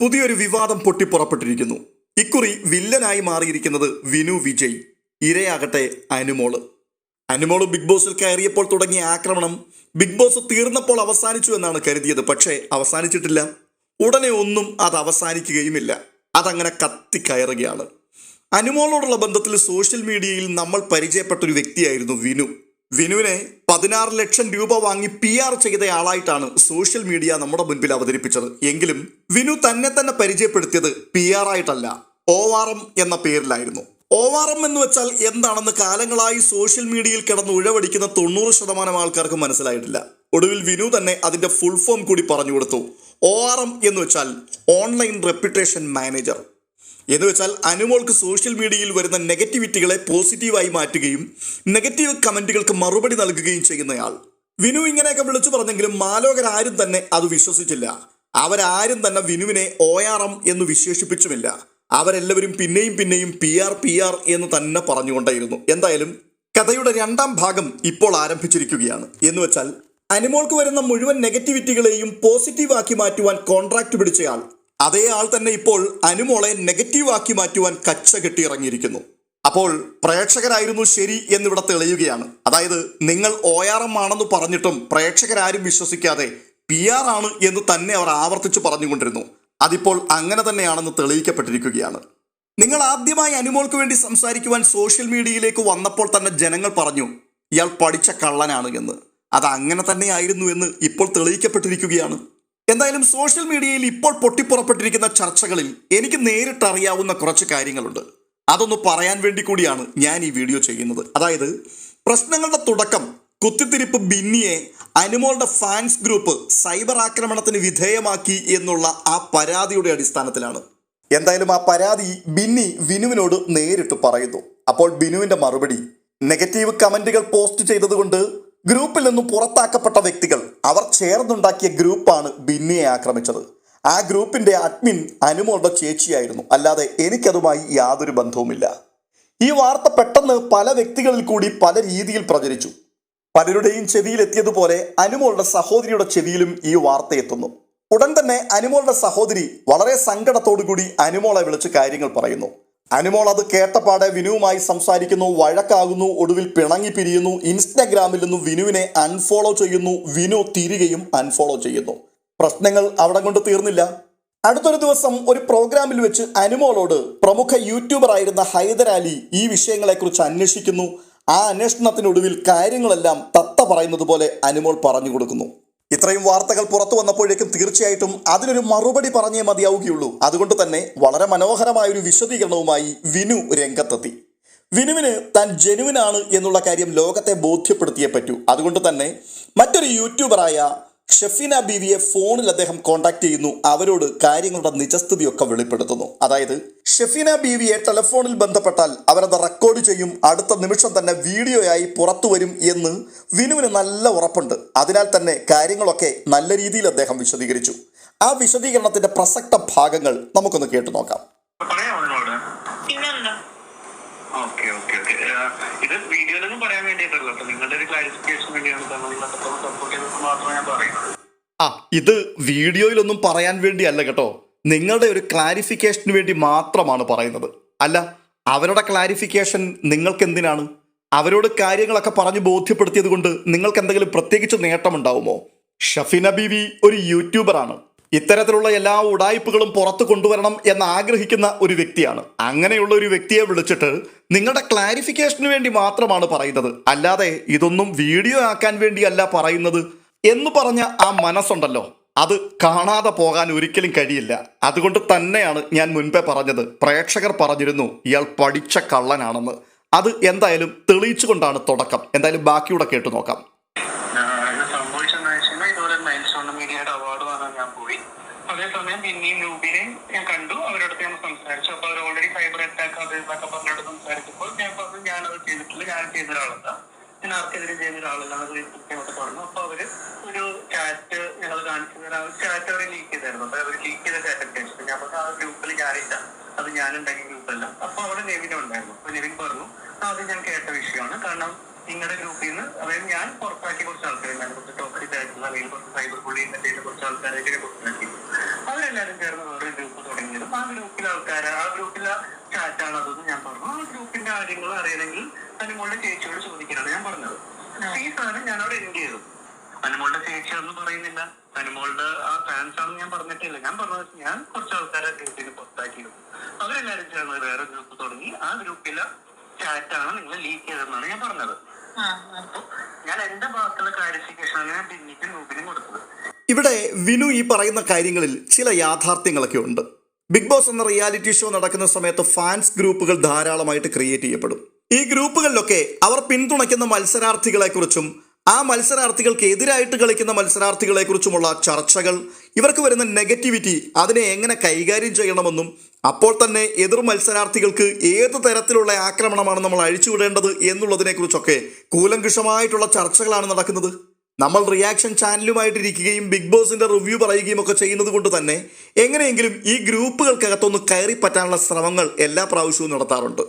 പുതിയൊരു വിവാദം പൊട്ടിപ്പുറപ്പെട്ടിരിക്കുന്നു. ഇക്കുറി വില്ലനായി മാറിയിരിക്കുന്നത് വിനു വിജയ്. ഇരയാകട്ടെ അനുമോൾ. അനുമോൾ ബിഗ് ബോസിൽ കയറിയപ്പോൾ തുടങ്ങിയ ആക്രമണം ബിഗ് ബോസ് തീർന്നപ്പോൾ അവസാനിച്ചു എന്നാണ് കരുതിയത്. പക്ഷേ അവസാനിച്ചിട്ടില്ല. ഉടനെ ഒന്നും അത് അവസാനിക്കുകയുമില്ല. അതങ്ങനെ കത്തിക്കയറുകയാണ് അനുമോളോടുള്ള ബന്ധത്തിൽ സോഷ്യൽ മീഡിയയിൽ നമ്മൾ പരിചയപ്പെട്ട ഒരു വ്യക്തിയായിരുന്നു വിനു. വിനുവിനെ പതിനാറ് ലക്ഷം രൂപ വാങ്ങി പി ആർ ചെയ്തയാളായിട്ടാണ് സോഷ്യൽ മീഡിയ നമ്മുടെ മുൻപിൽ അവതരിപ്പിച്ചത്. എങ്കിലും വിനു തന്നെ തന്നെ പരിചയപ്പെടുത്തിയത് പി ആർ ആയിട്ടല്ല എം എന്ന പേരിലായിരുന്നു. എം എന്ന് വെച്ചാൽ എന്താണെന്ന് കാലങ്ങളായി സോഷ്യൽ മീഡിയയിൽ കിടന്ന് ഉഴവടിക്കുന്ന തൊണ്ണൂറ് ശതമാനം ആൾക്കാർക്ക് മനസ്സിലായിട്ടില്ല. ഒടുവിൽ വിനു തന്നെ അതിന്റെ ഫുൾ ഫോം കൂടി പറഞ്ഞു കൊടുത്തു. ഒ ആർ എം എന്ന് വെച്ചാൽ ഓൺലൈൻ റെപ്യൂട്ടേഷൻ മാനേജർ എന്ന് വെച്ചാൽ അനുമോൾക്ക് സോഷ്യൽ മീഡിയയിൽ വരുന്ന നെഗറ്റിവിറ്റികളെ പോസിറ്റീവായി മാറ്റുകയും നെഗറ്റീവ് കമന്റുകൾക്ക് മറുപടി നൽകുകയും ചെയ്യുന്നയാൾ. വിനു ഇങ്ങനെയൊക്കെ വിളിച്ചു പറഞ്ഞെങ്കിലും മാലോകരാരും തന്നെ അത് വിശ്വസിച്ചില്ല. അവരാരും തന്നെ വിനുവിനെ ഒ ആർ എം എന്ന് വിശേഷിപ്പിച്ചുമില്ല. അവരെല്ലാവരും പിന്നെയും പിന്നെയും പി ആർ പി ആർ എന്ന് തന്നെ പറഞ്ഞുകൊണ്ടേയിരുന്നു. എന്തായാലും കഥയുടെ രണ്ടാം ഭാഗം ഇപ്പോൾ ആരംഭിച്ചിരിക്കുകയാണ്. എന്ന് വെച്ചാൽ അനിമോൾക്ക് വരുന്ന മുഴുവൻ നെഗറ്റിവിറ്റികളെയും പോസിറ്റീവാക്കി മാറ്റുവാൻ കോൺട്രാക്ട് പിടിച്ചയാൾ അതേ ആൾ തന്നെ ഇപ്പോൾ അനുമോളെ നെഗറ്റീവാക്കി മാറ്റുവാൻ കച്ച കെട്ടിയിറങ്ങിയിരിക്കുന്നു അപ്പോൾ പ്രേക്ഷകരായിരുന്നു ശരി എന്നിവിടെ തെളിയുകയാണ്. അതായത് നിങ്ങൾ ഒ ആർ എം ആണെന്ന് പറഞ്ഞിട്ടും പ്രേക്ഷകരാരും വിശ്വസിക്കാതെ പി ആർ ആണ് എന്ന് തന്നെ അവർ ആവർത്തിച്ച് പറഞ്ഞുകൊണ്ടിരുന്നു. അതിപ്പോൾ അങ്ങനെ തന്നെയാണെന്ന് തെളിയിക്കപ്പെട്ടിരിക്കുകയാണ്. നിങ്ങൾ ആദ്യമായി അനുമോൾക്ക് വേണ്ടി സംസാരിക്കുവാൻ സോഷ്യൽ മീഡിയയിലേക്ക് വന്നപ്പോൾ തന്നെ ജനങ്ങൾ പറഞ്ഞു ഇയാൾ പഠിച്ച കള്ളനാണ് എന്ന്. അത് അങ്ങനെ തന്നെയായിരുന്നു എന്ന് ഇപ്പോൾ തെളിയിക്കപ്പെട്ടിരിക്കുകയാണ്. എന്തായാലും സോഷ്യൽ മീഡിയയിൽ ഇപ്പോൾ പൊട്ടിപ്പുറപ്പെട്ടിരിക്കുന്ന ചർച്ചകളിൽ എനിക്ക് നേരിട്ട് അറിയാവുന്ന കുറച്ച് കാര്യങ്ങളുണ്ട്. അതൊന്ന് പറയാൻ വേണ്ടി കൂടിയാണ് ഞാൻ ഈ വീഡിയോ ചെയ്യുന്നത്. അതായത് പ്രശ്നങ്ങളുടെ തുടക്കം കുത്തിത്തിരിപ്പ് ബിന്നിയെ അനുമോളുടെ ഫാൻസ് ഗ്രൂപ്പ് സൈബർ ആക്രമണത്തിന് വിധേയമാക്കി എന്നുള്ള ആ പരാതിയുടെ അടിസ്ഥാനത്തിലാണ്. എന്തായാലും ആ പരാതി ബിന്നി വിനുവിനോട് നേരിട്ട് പറയുന്നു. അപ്പോൾ ബിനുവിന്റെ മറുപടി നെഗറ്റീവ് കമന്റുകൾ പോസ്റ്റ് ചെയ്തതുകൊണ്ട് ഗ്രൂപ്പിൽ നിന്നും പുറത്താക്കപ്പെട്ട വ്യക്തികൾ. അവർ ചേർന്നുണ്ടാക്കിയ ഗ്രൂപ്പാണ് ബിന്നിയെ ആക്രമിച്ചത്. ആ ഗ്രൂപ്പിന്റെ അഡ്മിൻ അനുമോളുടെ ചേച്ചിയായിരുന്നു. അല്ലാതെ എനിക്കതുമായി യാതൊരു ബന്ധവുമില്ല. ഈ വാർത്ത പെട്ടെന്ന് പല വ്യക്തികളിൽ കൂടി പല രീതിയിൽ പ്രചരിച്ചു. പലരുടെയും ചെവിയിലെത്തിയതുപോലെ അനുമോളുടെ സഹോദരിയുടെ ചെവിയിലും ഈ വാർത്ത എത്തുന്നു. ഉടൻ തന്നെ അനുമോളുടെ സഹോദരി വളരെ സങ്കടത്തോടു കൂടി അനുമോളെ വിളിച്ച് കാര്യങ്ങൾ പറയുന്നു. അനുമോൾ അത് കേട്ടപാടെ വിനുവുമായി സംസാരിക്കുന്നു വഴക്കാകുന്നു ഒടുവിൽ പിണങ്ങി പിരിയുന്നു. ഇൻസ്റ്റഗ്രാമിൽ നിന്നും വിനുവിനെ അൺഫോളോ ചെയ്യുന്നു. വിനു തിരികെയും അൺഫോളോ ചെയ്യുന്നു. പ്രശ്നങ്ങൾ അവിടെ കൊണ്ട് തീർന്നില്ല. അടുത്തൊരു ദിവസം ഒരു പ്രോഗ്രാമിൽ വെച്ച് അനുമോളോട് പ്രമുഖ യൂട്യൂബർ ആയിരുന്ന ഹൈദരാലി ഈ വിഷയങ്ങളെക്കുറിച്ച് അന്വേഷിക്കുന്നു. ആ അന്വേഷണത്തിനൊടുവിൽ കാര്യങ്ങളെല്ലാം തത്ത പറയുന്നത് പോലെ അനുമോൾ പറഞ്ഞു കൊടുക്കുന്നു. ഇത്രയും വാർത്തകൾ പുറത്തു വന്നപ്പോഴേക്കും തീർച്ചയായിട്ടും അതിനൊരു മറുപടി പറഞ്ഞേ മതിയാവുകയുള്ളൂ. അതുകൊണ്ട് തന്നെ വളരെ മനോഹരമായ ഒരു വിശദീകരണവുമായി വിനു രംഗത്തെത്തി. വിനുവിന് താൻ ജനുവിനാണ് എന്നുള്ള കാര്യം ലോകത്തെ ബോധ്യപ്പെടുത്തിയേ പറ്റൂ. അതുകൊണ്ട് തന്നെ മറ്റൊരു യൂട്യൂബറായ ഷെഫീന ബീവിയെ ഫോണിൽ അദ്ദേഹം കോൺടാക്ട് ചെയ്യുന്നു. അവരോട് കാര്യങ്ങളുടെ നിജസ്ഥിതിയൊക്കെ വെളിപ്പെടുത്തുന്നു. അതായത് ഷെഫീന ബീവിയെ ടെലഫോണിൽ ബന്ധപ്പെട്ടാൽ അവരത് റെക്കോർഡ് ചെയ്യും. അടുത്ത നിമിഷം തന്നെ വീഡിയോയായി പുറത്തു വരും എന്ന് വിനുവിന് നല്ല ഉറപ്പുണ്ട്. അതിനാൽ തന്നെ കാര്യങ്ങളൊക്കെ നല്ല രീതിയിൽ അദ്ദേഹം വിശദീകരിച്ചു. ആ വിശദീകരണത്തിന്റെ പ്രസക്ത ഭാഗങ്ങൾ നമുക്കൊന്ന് കേട്ടു നോക്കാം പറയാമോ നിങ്ങളോട് പിന്നെന്താ ഓക്കെ ഓക്കെ ഓക്കെ ഇത് വീഡിയോയിലൊന്നും പറയാൻ വേണ്ടിയിട്ടല്ല കേട്ടോ നിങ്ങളുടെ ഒരു ക്ലാരിഫിക്കേഷൻ വേണ്ടിയാണ് കാരണം നിങ്ങൾ അത്രത്തോളം സപ്പോർട്ട് ചെയ്തത് മാത്രമേ ഞാൻ പറയുന്നത് ആ ഇത് വീഡിയോയിലൊന്നും പറയാൻ വേണ്ടിയല്ല കേട്ടോ. നിങ്ങളുടെ ഒരു ക്ലാരിഫിക്കേഷന് വേണ്ടി മാത്രമാണ് പറയുന്നത്. അല്ല അവരുടെ ക്ലാരിഫിക്കേഷൻ നിങ്ങൾക്ക് എന്തിനാണ്? അവരോട് കാര്യങ്ങളൊക്കെ പറഞ്ഞു ബോധ്യപ്പെടുത്തിയത് കൊണ്ട് നിങ്ങൾക്ക് എന്തെങ്കിലും പ്രത്യേകിച്ച് നേട്ടമുണ്ടാവുമോ? ഷഫിന ബിവി ഒരു യൂട്യൂബറാണ്. ഇത്തരത്തിലുള്ള എല്ലാ ഉടായ്പകളും പുറത്തു കൊണ്ടുവരണം എന്ന് ആഗ്രഹിക്കുന്ന ഒരു വ്യക്തിയാണ്. അങ്ങനെയുള്ള ഒരു വ്യക്തിയെ വിളിച്ചിട്ട് നിങ്ങളുടെ ക്ലാരിഫിക്കേഷന് വേണ്ടി മാത്രമാണ് പറയുന്നത്. അല്ലാതെ ഇതൊന്നും വീഡിയോ ആക്കാൻ വേണ്ടിയല്ല പറയുന്നത്. എന്ന് പറഞ്ഞ ആ മനസ്സുണ്ടല്ലോ. അത് കാണാതെ പോകാൻ ഒരിക്കലും കഴിയില്ല. അതുകൊണ്ട് തന്നെയാണ് ഞാൻ മുൻപേ പറഞ്ഞത്. പ്രേക്ഷകർ പറഞ്ഞിരുന്നു ഇയാൾ പഠിച്ച കള്ളനാണെന്ന്. അത് എന്തായാലും തെളിയിച്ചുകൊണ്ടാണ് തുടക്കം. എന്തായാലും ബാക്കിയൂടെ കേട്ടു നോക്കാം. ഞാൻ കണ്ടു. ഞാൻ സംസാരിച്ചു. അപ്പൊ അവർ ഓൾറെഡി സൈബർ അറ്റാക്ക് അത് ഇതൊക്കെ പറഞ്ഞിട്ട് സംസാരിച്ചപ്പോൾ ഞാൻ പറഞ്ഞു ഞാനത് ചെയ്തിട്ടില്ല. ഞാൻ ചെയ്ത ഒരാളല്ല. ഞാൻ ആർക്കെതിരെ ചെയ്യുന്ന ഒരാളല്ല അത് കൃത്യമായിട്ട് പറഞ്ഞു. അപ്പൊ അവർ ഒരു ചാറ്റ് ഞങ്ങൾ കാണിച്ചു തരാം ചാറ്റ് അവർ ലീക്ക് ചെയ്തായിരുന്നു. അപ്പൊ അവർ ലീക്ക് ചെയ്ത ചാറ്റ് ഒക്കെ ഞാൻ പറഞ്ഞു ആ ഗ്രൂപ്പിൽ ഞാനില്ല. അത് ഞാനുണ്ടാക്കിയ ഗ്രൂപ്പല്ല. അപ്പൊ അവിടെ നെവിനും ഉണ്ടായിരുന്നു. അപ്പൊ നെവിൻ പറഞ്ഞു "ആ, അത് ഞാൻ കേട്ട വിഷയമാണ്. കാരണം നിങ്ങളുടെ ഗ്രൂപ്പിൽ നിന്ന്. അതായത് ഞാൻ പുറത്താക്കിയ കുറച്ച് ആൾക്കാരുണ്ടായിരുന്നു കുറച്ച് ടോക്സിക് ആയിട്ടുള്ള അല്ലെങ്കിൽ കുറച്ച് സൈബർ ബുള്ളിങ്ങിന്റെ കുറച്ച് ആൾക്കാരെ പുറത്താക്കി അവരെല്ലാവരും ചേർന്ന് വേറെ ഗ്രൂപ്പ് തുടങ്ങിയതും ആ ഗ്രൂപ്പിലെ ആൾക്കാർ ആ ഗ്രൂപ്പിലെ ചാറ്റാണ് അതെന്ന് ഞാൻ പറഞ്ഞു. ആ ഗ്രൂപ്പിന്റെ കാര്യങ്ങൾ അറിയണമെങ്കിൽ അനുമോളുടെ ചേച്ചിയോട് ചോദിക്കാനാണ് ഞാൻ പറഞ്ഞത്. ഈ സാധനം ഞാൻ അവിടെ എൻഡ് ചെയ്തു. അനുമോളുടെ ചേച്ചി എന്ന് പറയുന്നില്ല. അനുമോളുടെ ആ ഫാൻസ് ആണെന്ന് ഞാൻ പറഞ്ഞിട്ടില്ല. ഞാൻ പറഞ്ഞത് ഞാൻ കുറച്ച് ആൾക്കാരെ ഗ്രൂപ്പിന് പുറത്താക്കിയിരുന്നു അവരെല്ലാവരും ചേർന്ന് വേറെ ഗ്രൂപ്പ് തുടങ്ങി. ആ ഗ്രൂപ്പിലെ ചാറ്റാണ് നിങ്ങൾ ലീക്ക് ചെയ്തതെന്നാണ് ഞാൻ പറഞ്ഞത്. ഞാൻ ഇവിടെ വിനു ഈ പറയുന്ന കാര്യങ്ങളിൽ ചില യാഥാർത്ഥ്യങ്ങളൊക്കെ ഉണ്ട്. ബിഗ് ബോസ് എന്ന റിയാലിറ്റി ഷോ നടക്കുന്ന സമയത്ത് ഫാൻസ് ഗ്രൂപ്പുകൾ ധാരാളമായിട്ട് ക്രിയേറ്റ് ചെയ്യപ്പെടും. ഈ ഗ്രൂപ്പുകളിലൊക്കെ അവർ പിന്തുണയ്ക്കുന്ന മത്സരാർത്ഥികളെക്കുറിച്ചും ആ മത്സരാർത്ഥികൾക്ക് എതിരായിട്ട് കളിക്കുന്ന മത്സരാർത്ഥികളെക്കുറിച്ചുമുള്ള ചർച്ചകൾ ഇവർക്ക് വരുന്ന നെഗറ്റിവിറ്റി അതിനെ എങ്ങനെ കൈകാര്യം ചെയ്യണമെന്നും അപ്പോൾ തന്നെ എതിർ മത്സരാർത്ഥികൾക്ക് ഏത് തരത്തിലുള്ള ആക്രമണമാണ് നമ്മൾ അഴിച്ചുവിടേണ്ടത് എന്നുള്ളതിനെക്കുറിച്ചൊക്കെ കൂലങ്കുഷമായിട്ടുള്ള ചർച്ചകളാണ് നടക്കുന്നത്. നമ്മൾ റിയാക്ഷൻ ചാനലുമായിട്ടിരിക്കുകയും ബിഗ് ബോസിന്റെ റിവ്യൂ പറയുകയും ഒക്കെ ചെയ്യുന്നത് കൊണ്ട് തന്നെ എങ്ങനെയെങ്കിലും ഈ ഗ്രൂപ്പുകൾക്കകത്തൊന്ന് കയറി പറ്റാനുള്ള ശ്രമങ്ങൾ എല്ലാ പ്രാവശ്യവും നടത്താറുണ്ട്.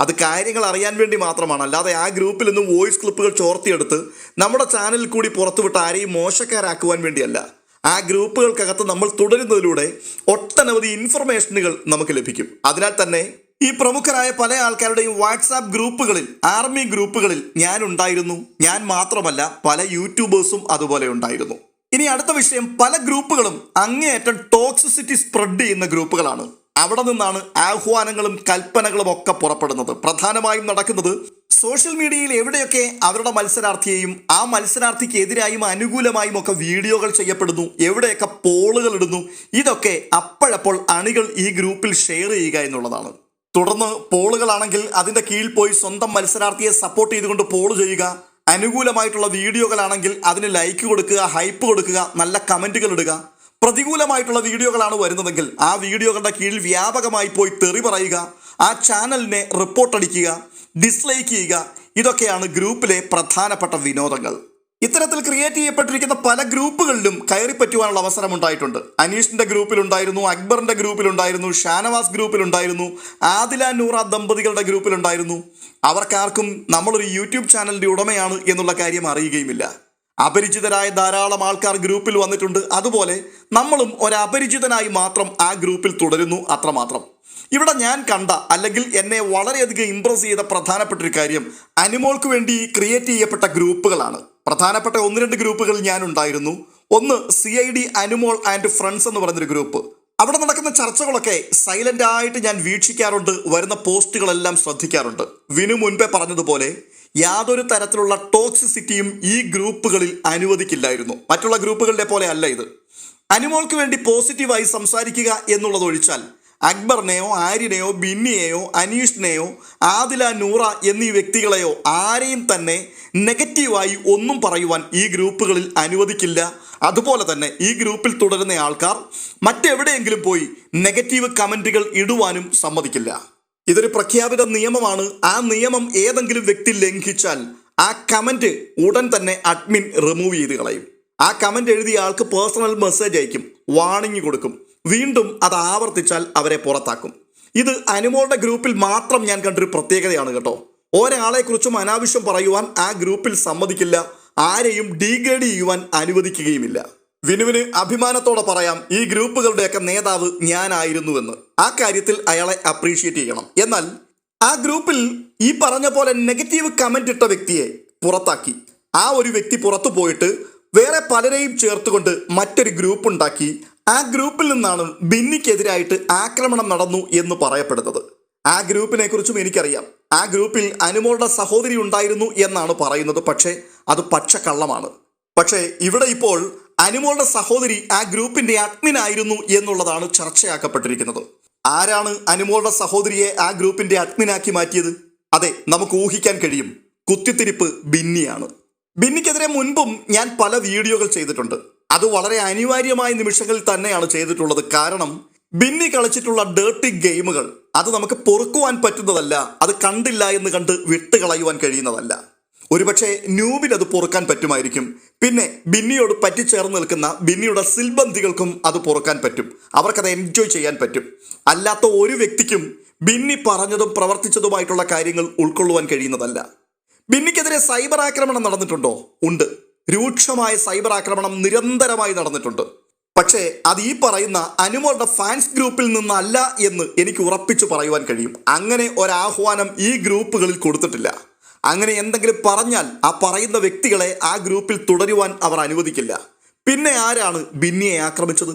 അത് കാര്യങ്ങൾ അറിയാൻ വേണ്ടി മാത്രമാണ്. അല്ലാതെ ആ ഗ്രൂപ്പിൽ നിന്നും വോയിസ് ക്ലിപ്പുകൾ ചോർത്തിയെടുത്ത് നമ്മുടെ ചാനലിൽ കൂടി പുറത്തുവിട്ട് ആരെയും മോശക്കാരാക്കുവാൻ വേണ്ടിയല്ല. ആ ഗ്രൂപ്പുകൾക്കകത്ത് നമ്മൾ തുടരുന്നതിലൂടെ ഒട്ടനവധി ഇൻഫർമേഷനുകൾ നമുക്ക് ലഭിക്കും. അതിനാൽ തന്നെ ഈ പ്രമുഖരായ പല ആൾക്കാരുടെയും വാട്സാപ്പ് ഗ്രൂപ്പുകളിൽ ആർമി ഗ്രൂപ്പുകളിൽ ഞാൻ ഉണ്ടായിരുന്നു. ഞാൻ മാത്രമല്ല പല യൂട്യൂബേഴ്സും അതുപോലെ ഉണ്ടായിരുന്നു. ഇനി അടുത്ത വിഷയം പല ഗ്രൂപ്പുകളും അങ്ങേയറ്റം ടോക്സിസിറ്റി സ്പ്രെഡ് ചെയ്യുന്ന ഗ്രൂപ്പുകളാണ്. അവിടെ നിന്നാണ് ആഹ്വാനങ്ങളും കൽപ്പനകളും ഒക്കെ പുറപ്പെടുന്നത്. പ്രധാനമായും നടക്കുന്നത് സോഷ്യൽ മീഡിയയിൽ എവിടെയൊക്കെ അവരുടെ മത്സരാർത്ഥിയെയും ആ മത്സരാർത്ഥിക്ക് എതിരായും അനുകൂലമായും ഒക്കെ വീഡിയോകൾ ചെയ്യപ്പെടുന്നു എവിടെയൊക്കെ പോളുകൾ ഇടുന്നു ഇതൊക്കെ അപ്പോഴപ്പോൾ അണികൾ ഈ ഗ്രൂപ്പിൽ ഷെയർ ചെയ്യുക എന്നുള്ളതാണ്. തുടർന്ന് പോളുകളാണെങ്കിൽ അതിന്റെ കീഴിൽ പോയി സ്വന്തം മത്സരാർത്ഥിയെ സപ്പോർട്ട് ചെയ്തുകൊണ്ട് പോൾ ചെയ്യുക അനുകൂലമായിട്ടുള്ള വീഡിയോകളാണെങ്കിൽ അതിന് ലൈക്ക് കൊടുക്കുക ഹൈപ്പ് കൊടുക്കുക നല്ല കമന്റുകൾ ഇടുക. പ്രതികൂലമായിട്ടുള്ള വീഡിയോകളാണ് വരുന്നതെങ്കിൽ ആ വീഡിയോകളുടെ കീഴിൽ വ്യാപകമായി പോയി തെറി പറയുക ആ ചാനലിനെ റിപ്പോർട്ട് അടിക്കുക ഡിസ്ലൈക്ക് ചെയ്യുക. ഇതൊക്കെയാണ് ഗ്രൂപ്പിലെ പ്രധാനപ്പെട്ട വിനോദങ്ങൾ. ഇത്തരത്തിൽ ക്രിയേറ്റ് ചെയ്യപ്പെട്ടിരിക്കുന്ന പല ഗ്രൂപ്പുകളിലും കയറി പറ്റുവാനുള്ള അവസരം ഉണ്ടായിട്ടുണ്ട് അനീഷിന്റെ ഗ്രൂപ്പിലുണ്ടായിരുന്നു അക്ബറിന്റെ ഗ്രൂപ്പിലുണ്ടായിരുന്നു ഷാനവാസ് ഗ്രൂപ്പിലുണ്ടായിരുന്നു ആദില നൂറ ദമ്പതികളുടെ ഗ്രൂപ്പിലുണ്ടായിരുന്നു. അവർക്കാർക്കും നമ്മളൊരു യൂട്യൂബ് ചാനലിന്റെ ഉടമയാണ് എന്നുള്ള കാര്യം അറിയുകയുമില്ല. അപരിചിതരായ ധാരാളം ആൾക്കാർ ഗ്രൂപ്പിൽ വന്നിട്ടുണ്ട്. അതുപോലെ നമ്മളും ഒരപരിചിതനായി മാത്രം ആ ഗ്രൂപ്പിൽ തുടരുന്നു അത്രമാത്രം. ഇവിടെ ഞാൻ കണ്ട അല്ലെങ്കിൽ എന്നെ വളരെയധികം ഇമ്പ്രസ് ചെയ്ത പ്രധാനപ്പെട്ട ഒരു കാര്യം അനിമോൾക്ക് വേണ്ടി ക്രിയേറ്റ് ചെയ്യപ്പെട്ട ഗ്രൂപ്പുകളാണ്. പ്രധാനപ്പെട്ട ഒന്ന് രണ്ട് ഗ്രൂപ്പുകളിൽ ഞാൻ ഉണ്ടായിരുന്നു. ഒന്ന് C I D Animol and friends എന്ന് പറയുന്നൊരു ഗ്രൂപ്പ്. അവിടെ നടക്കുന്ന ചർച്ചകളൊക്കെ സൈലന്റ് ആയിട്ട് ഞാൻ വീക്ഷിക്കാറുണ്ട്. വരുന്ന പോസ്റ്റുകളെല്ലാം ശ്രദ്ധിക്കാറുണ്ട്. വിനു മുൻപേ പറഞ്ഞതുപോലെ യാതൊരു തരത്തിലുള്ള ടോക്സിസിറ്റിയും ഈ ഗ്രൂപ്പുകളിൽ അനുവദിക്കില്ലായിരുന്നു. മറ്റുള്ള ഗ്രൂപ്പുകളുടെ പോലെ അല്ല ഇത്. അനിമോൾക്ക് വേണ്ടി പോസിറ്റീവായി സംസാരിക്കുക എന്നുള്ളത് ഒഴിച്ചാൽ അക്ബറിനെയോ ആര്യനെയോ ബിന്നിയെയോ അനീഷിനെയോ ആദില നൂറ എന്നീ വ്യക്തികളെയോ ആരെയും തന്നെ നെഗറ്റീവായി ഒന്നും പറയുവാൻ ഈ ഗ്രൂപ്പുകളിൽ അനുവദിക്കില്ല. അതുപോലെ തന്നെ ഈ ഗ്രൂപ്പിൽ തുടരുന്ന ആൾക്കാർ മറ്റെവിടെയെങ്കിലും പോയി നെഗറ്റീവ് കമന്റുകൾ ഇടുവാനും സമ്മതിക്കില്ല. ഇതൊരു പ്രഖ്യാപിത നിയമമാണ്. ആ നിയമം ഏതെങ്കിലും വ്യക്തി ലംഘിച്ചാൽ ആ കമന്റ് ഉടൻ തന്നെ അഡ്മിൻ റിമൂവ് ചെയ്ത് കളയും. ആ കമന്റ് എഴുതിയ ആൾക്ക് പേഴ്സണൽ മെസ്സേജ് അയക്കും വാണിംഗ് കൊടുക്കും. വീണ്ടും അത് ആവർത്തിച്ചാൽ അവരെ പുറത്താക്കും. ഇത് അനുമോളുടെ ഗ്രൂപ്പിൽ മാത്രം ഞാൻ കണ്ടൊരു പ്രത്യേകതയാണ് കേട്ടോ. ഒരാളെ കുറിച്ചും അനാവശ്യം പറയുവാൻ ആ ഗ്രൂപ്പിൽ സമ്മതിക്കില്ല. ആരെയും ഡീഗ്രേഡ് ചെയ്യുവാൻ അനുവദിക്കുകയുമില്ല. വിനുവിന് അഭിമാനത്തോടെ പറയാം ഈ ഗ്രൂപ്പുകളുടെയൊക്കെ നേതാവ് ഞാനായിരുന്നുവെന്ന്. ആ കാര്യത്തിൽ അയാളെ അപ്രീഷിയേറ്റ് ചെയ്യണം. എന്നാൽ ആ ഗ്രൂപ്പിൽ ഈ പറഞ്ഞ പോലെ നെഗറ്റീവ് കമന്റ് ഇട്ട വ്യക്തിയെ പുറത്താക്കി. ആ ഒരു വ്യക്തി പുറത്തു പോയിട്ട് വേറെ പലരെയും ചേർത്തുകൊണ്ട് മറ്റൊരു ഗ്രൂപ്പ് ഉണ്ടാക്കി ആ ഗ്രൂപ്പിൽ നിന്നാണ് ബിന്നിക്കെതിരായിട്ട് ആക്രമണം നടന്നു എന്ന് പറയപ്പെടുന്നത്. ആ ഗ്രൂപ്പിനെ കുറിച്ചും എനിക്കറിയാം. ആ ഗ്രൂപ്പിൽ അനുമോളുടെ സഹോദരി ഉണ്ടായിരുന്നു എന്നാണ് പറയുന്നത്. പക്ഷേ അത് പച്ചക്കള്ളമാണ്. പക്ഷേ ഇവിടെ ഇപ്പോൾ അനുമോളുടെ സഹോദരി ആ ഗ്രൂപ്പിന്റെ അഡ്മിൻ ആയിരുന്നു എന്നുള്ളതാണ് ചർച്ചയാക്കപ്പെട്ടിരിക്കുന്നത്. ആരാണ് അനുമോളുടെ സഹോദരിയെ ആ ഗ്രൂപ്പിന്റെ അഡ്മിനാക്കി മാറ്റിയത്? അതെ നമുക്ക് ഊഹിക്കാൻ കഴിയും. കുത്തിത്തിരിപ്പ് ബിന്നിയാണ്. ബിന്നിക്കെതിരെ മുൻപും ഞാൻ പല വീഡിയോകൾ ചെയ്തിട്ടുണ്ട്. അത് വളരെ അനിവാര്യമായ നിമിഷങ്ങളിൽ തന്നെയാണ് ചെയ്തിട്ടുള്ളത്. കാരണം ബിന്നി കളിച്ചിട്ടുള്ള ഡേർട്ടി ഗെയിമുകൾ അത് നമുക്ക് പൊറുക്കുവാൻ പറ്റുന്നതല്ല അത് കണ്ടില്ല എന്ന് കണ്ട് വിട്ട് കളയുവാൻ കഴിയുന്നതല്ല. ഒരുപക്ഷെ ന്യൂബിന് അത് പൊറുക്കാൻ പറ്റുമായിരിക്കും. പിന്നെ ബിന്നിയോട് പറ്റിച്ചേർന്ന് നിൽക്കുന്ന ബിന്നിയുടെ സിൽബന്ധികൾക്കും അത് പൊറുക്കാൻ പറ്റും. അവർക്കത് എൻജോയ് ചെയ്യാൻ പറ്റും. അല്ലാത്ത ഒരു വ്യക്തിക്കും ബിന്നി പറഞ്ഞതും പ്രവർത്തിച്ചതുമായിട്ടുള്ള കാര്യങ്ങൾ ഉൾക്കൊള്ളുവാൻ കഴിയുന്നതല്ല. ബിന്നിക്കെതിരെ സൈബർ ആക്രമണം നടന്നിട്ടുണ്ടോ? ഉണ്ട്. രൂക്ഷമായ സൈബർ ആക്രമണം നിരന്തരമായി നടന്നിട്ടുണ്ട്. പക്ഷേ അത് ഈ പറയുന്ന അനുമോളുടെ ഫാൻസ് ഗ്രൂപ്പിൽ നിന്നല്ല എന്ന് എനിക്ക് ഉറപ്പിച്ചു പറയുവാൻ കഴിയും. അങ്ങനെ ഒരാഹ്വാനം ഈ ഗ്രൂപ്പുകളിൽ കൊടുത്തിട്ടില്ല. അങ്ങനെ എന്തെങ്കിലും പറഞ്ഞാൽ ആ പറയുന്ന വ്യക്തികളെ ആ ഗ്രൂപ്പിൽ തുടരുവാൻ അവർ അനുവദിക്കില്ല. പിന്നെ ആരാണ് ബിന്നിയെ ആക്രമിച്ചത്?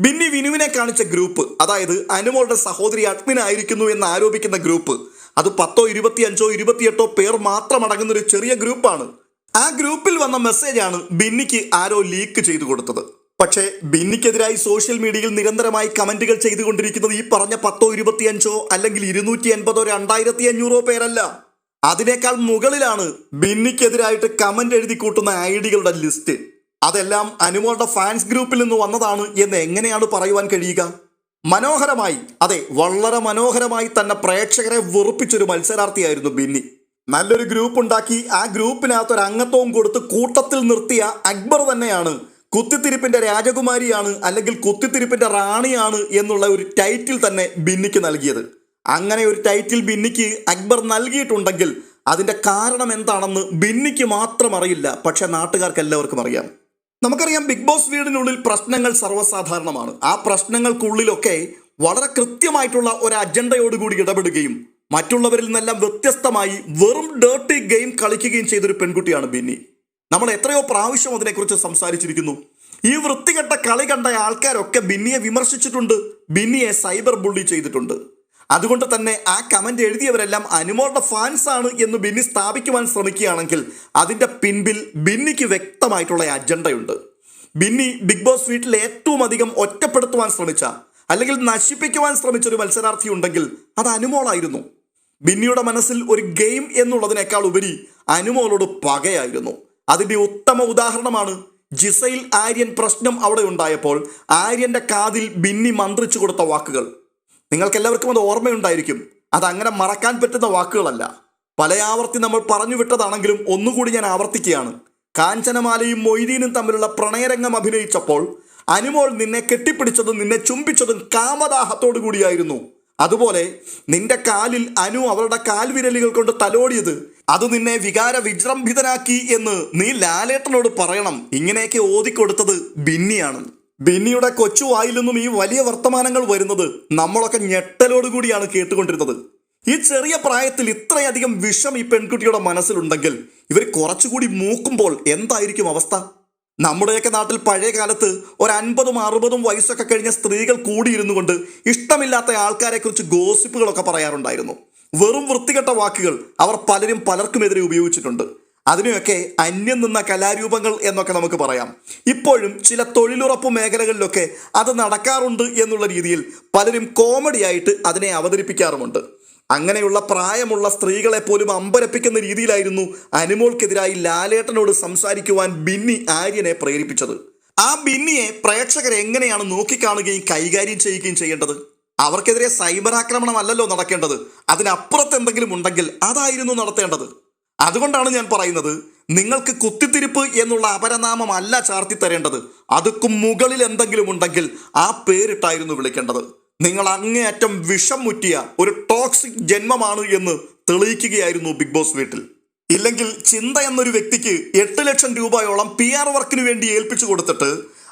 ബിന്നി വിനുവിനെ കാണിച്ച ഗ്രൂപ്പ് അതായത് അനുമോളുടെ സഹോദരി അഡ്മിൻ ആയിരിക്കുന്നു എന്ന് ആരോപിക്കുന്ന ഗ്രൂപ്പ് അത് പത്തോ ഇരുപത്തിയഞ്ചോ ഇരുപത്തിയെട്ടോ പേർ മാത്രം അടങ്ങുന്ന ഒരു ചെറിയ ഗ്രൂപ്പാണ്. ആ ഗ്രൂപ്പിൽ വന്ന മെസ്സേജാണ് ബിന്നിക്ക് ആരോ ലീക്ക് ചെയ്തു കൊടുത്തത്. പക്ഷേ ബിന്നിക്കെതിരായി സോഷ്യൽ മീഡിയയിൽ നിരന്തരമായി കമന്റുകൾ ചെയ്തുകൊണ്ടിരിക്കുന്നത് ഈ പറഞ്ഞ പത്തോ ഇരുപത്തിയഞ്ചോ അല്ലെങ്കിൽ ഇരുന്നൂറ്റി എൺപതോ രണ്ടായിരത്തി അഞ്ഞൂറോ പേരല്ല. അതിനേക്കാൾ മുകളിലാണ് ബിന്നിക്കെതിരായിട്ട് കമന്റ് എഴുതി കൂട്ടുന്ന ഐ ഡികളുടെ ലിസ്റ്റ് അതെല്ലാം അനുമോളുടെ ഫാൻസ് ഗ്രൂപ്പിൽ നിന്ന് വന്നതാണ് എന്ന് എങ്ങനെയാണ് പറയുവാൻ കഴിയുക? മനോഹരമായി അതെ വളരെ മനോഹരമായി തന്നെ പ്രേക്ഷകരെ വെറുപ്പിച്ചൊരു മത്സരാർത്ഥിയായിരുന്നു ബിന്നി. നല്ലൊരു ഗ്രൂപ്പ് ഉണ്ടാക്കി ആ ഗ്രൂപ്പിനകത്ത് ഒരു അംഗത്വവും കൊടുത്ത് കൂട്ടത്തിൽ നിർത്തിയ അക്ബർ തന്നെയാണ് കുത്തിത്തിരിപ്പിന്റെ രാജകുമാരിയാണ് അല്ലെങ്കിൽ കുത്തിത്തിരിപ്പിന്റെ റാണിയാണ് എന്നുള്ള ഒരു ടൈറ്റിൽ തന്നെ ബിന്നിക്ക് നൽകിയത്. അങ്ങനെ ഒരു ടൈറ്റിൽ ബിന്നിക്ക് അക്ബർ നൽകിയിട്ടുണ്ടെങ്കിൽ അതിന്റെ കാരണം എന്താണെന്ന് ബിന്നിക്ക് മാത്രം അറിയില്ല. പക്ഷെ നാട്ടുകാർക്ക് എല്ലാവർക്കും അറിയാം. നമുക്കറിയാം ബിഗ് ബോസ് വീടിനുള്ളിൽ പ്രശ്നങ്ങൾ സർവസാധാരണമാണ്. ആ പ്രശ്നങ്ങൾക്കുള്ളിലൊക്കെ വളരെ കൃത്യമായിട്ടുള്ള ഒരു അജണ്ടയോടുകൂടി ഇടപെടുകയും മറ്റുള്ളവരിൽ നിന്നെല്ലാം വ്യത്യസ്തമായി വെറും ഡേർട്ടി ഗെയിം കളിക്കുകയും ചെയ്തൊരു പെൺകുട്ടിയാണ് ബിന്നി. നമ്മൾ എത്രയോ പ്രാവശ്യം അതിനെക്കുറിച്ച് സംസാരിച്ചിരിക്കുന്നു. ഈ വൃത്തികെട്ട കളി കണ്ട ആൾക്കാരൊക്കെ ബിന്നിയെ വിമർശിച്ചിട്ടുണ്ട് ബിന്നിയെ സൈബർ ബുള്ളി ചെയ്തിട്ടുണ്ട്. അതുകൊണ്ട് തന്നെ ആ കമന്റ് എഴുതിയവരെല്ലാം അനുമോളുടെ ഫാൻസ് ആണ് എന്ന് ബിന്നി സ്ഥാപിക്കുവാൻ ശ്രമിക്കുകയാണെങ്കിൽ അതിന്റെ പിൻപിൽ ബിന്നിക്ക് വ്യക്തമായിട്ടുള്ള അജണ്ടയുണ്ട്. ബിന്നി ബിഗ് ബോസ് വീട്ടിൽ ഏറ്റവും അധികം ഒറ്റപ്പെടുത്തുവാൻ ശ്രമിച്ച അല്ലെങ്കിൽ നശിപ്പിക്കുവാൻ ശ്രമിച്ച ഒരു മത്സരാർത്ഥി ഉണ്ടെങ്കിൽ അത് അനുമോളായിരുന്നു. ബിന്നിയുടെ മനസ്സിൽ ഒരു ഗെയിം എന്നുള്ളതിനേക്കാൾ ഉപരി അനുമോളോട് പകയായിരുന്നു. അതിന്റെ ഉത്തമ ഉദാഹരണമാണ് ജിസൈൽ ആര്യൻ പ്രശ്നം അവിടെ ഉണ്ടായപ്പോൾ ആര്യന്റെ കാതിൽ ബിന്നി മന്ത്രിച്ചു കൊടുത്ത വാക്കുകൾ. നിങ്ങൾക്ക് എല്ലാവർക്കും അത് ഓർമ്മയുണ്ടായിരിക്കും. അതങ്ങനെ മറക്കാൻ പറ്റുന്ന വാക്കുകളല്ല. പല ആവർത്തി നമ്മൾ പറഞ്ഞു വിട്ടതാണെങ്കിലും ഒന്നുകൂടി ഞാൻ ആവർത്തിക്കുകയാണ്. കാഞ്ചനമാലയും മൊയ്തീനും തമ്മിലുള്ള പ്രണയരംഗം അഭിനയിച്ചപ്പോൾ അനുമോൾ നിന്നെ കെട്ടിപ്പിടിച്ചതും നിന്നെ ചുംബിച്ചതും കാമദാഹത്തോടു കൂടിയായിരുന്നു അതുപോലെ നിന്റെ കാലിൽ അനു അവളുടെ കാൽവിരലുകൾ കൊണ്ട് തലോടിയത്. അത് നിന്നെ വികാര വിജൃംഭിതനാക്കി എന്ന് നീ ലാലേട്ടനോട് പറയണം. ഇങ്ങനെയൊക്കെ ഓതിക്കൊടുത്തത് ബിന്നിയാണ്. ബിന്നിയുടെ കൊച്ചു വായിൽ നിന്നും ഈ വലിയ വർത്തമാനങ്ങൾ വരുന്നത് നമ്മളൊക്കെ ഞെട്ടലോടുകൂടിയാണ് കേട്ടുകൊണ്ടിരുന്നത്. ഈ ചെറിയ പ്രായത്തിൽ ഇത്രയധികം വിഷം ഈ പെൺകുട്ടിയുടെ മനസ്സിലുണ്ടെങ്കിൽ ഇവർ കുറച്ചുകൂടി മൂക്കുമ്പോൾ എന്തായിരിക്കും അവസ്ഥ? നമ്മുടെയൊക്കെ നാട്ടിൽ പഴയ കാലത്ത് ഒരു അൻപതും അറുപതും വയസ്സൊക്കെ കഴിഞ്ഞ സ്ത്രീകൾ കൂടിയിരുന്നു കൊണ്ട് ഇഷ്ടമില്ലാത്ത ആൾക്കാരെ കുറിച്ച് ഗോസിപ്പുകളൊക്കെ പറയാറുണ്ടായിരുന്നു. വെറും വൃത്തികെട്ട വാക്കുകൾ അവർ പലരും പലർക്കുമെതിരെ ഉപയോഗിച്ചിട്ടുണ്ട്. അതിനെയൊക്കെ അന്യം നിന്ന കലാരൂപങ്ങൾ എന്നൊക്കെ നമുക്ക് പറയാം. ഇപ്പോഴും ചില തൊഴിലുറപ്പ് മേഖലകളിലൊക്കെ അത് നടക്കാറുണ്ട് എന്നുള്ള രീതിയിൽ പലരും കോമഡിയായിട്ട് അതിനെ അവതരിപ്പിക്കാറുമുണ്ട്. അങ്ങനെയുള്ള പ്രായമുള്ള സ്ത്രീകളെ പോലും അമ്പരപ്പിക്കുന്ന രീതിയിലായിരുന്നു അനുമോൾക്കെതിരായി ലാലേട്ടനോട് സംസാരിക്കുവാൻ ബിന്നി ആര്യനെ പ്രേരിപ്പിച്ചത്. ആ ബിന്നിയെ പ്രേക്ഷകർ എങ്ങനെയാണ് നോക്കിക്കാണുകയും കൈകാര്യം ചെയ്യുകയും ചെയ്യേണ്ടത്? അവർക്കെതിരെ സൈബർ ആക്രമണം അല്ലല്ലോ നടക്കേണ്ടത്. അതിനപ്പുറത്ത് എന്തെങ്കിലും ഉണ്ടെങ്കിൽ അതായിരുന്നു നടത്തേണ്ടത്. അതുകൊണ്ടാണ് ഞാൻ പറയുന്നത് നിങ്ങൾക്ക് കുത്തിത്തിരിപ്പ് എന്നുള്ള അപരനാമം അല്ല ചാർത്തി തരേണ്ടത് അതുക്കും മുകളിൽ എന്തെങ്കിലും ഉണ്ടെങ്കിൽ ആ പേരിട്ടായിരുന്നു വിളിക്കേണ്ടത്. നിങ്ങൾ അങ്ങേയറ്റം വിഷം മുറ്റിയ ഒരു ടോക്സിക് ജന്മമാണ് എന്ന് തെളിയിക്കുകയായിരുന്നു ബിഗ് ബോസ് വീട്ടിൽ. ഇല്ലെങ്കിൽ ചിന്ത എന്നൊരു വ്യക്തിക്ക് എട്ട് ലക്ഷം രൂപയോളം പി ആർ വർക്കിന് വേണ്ടി ഏൽപ്പിച്ചു കൊടുത്തിട്ട്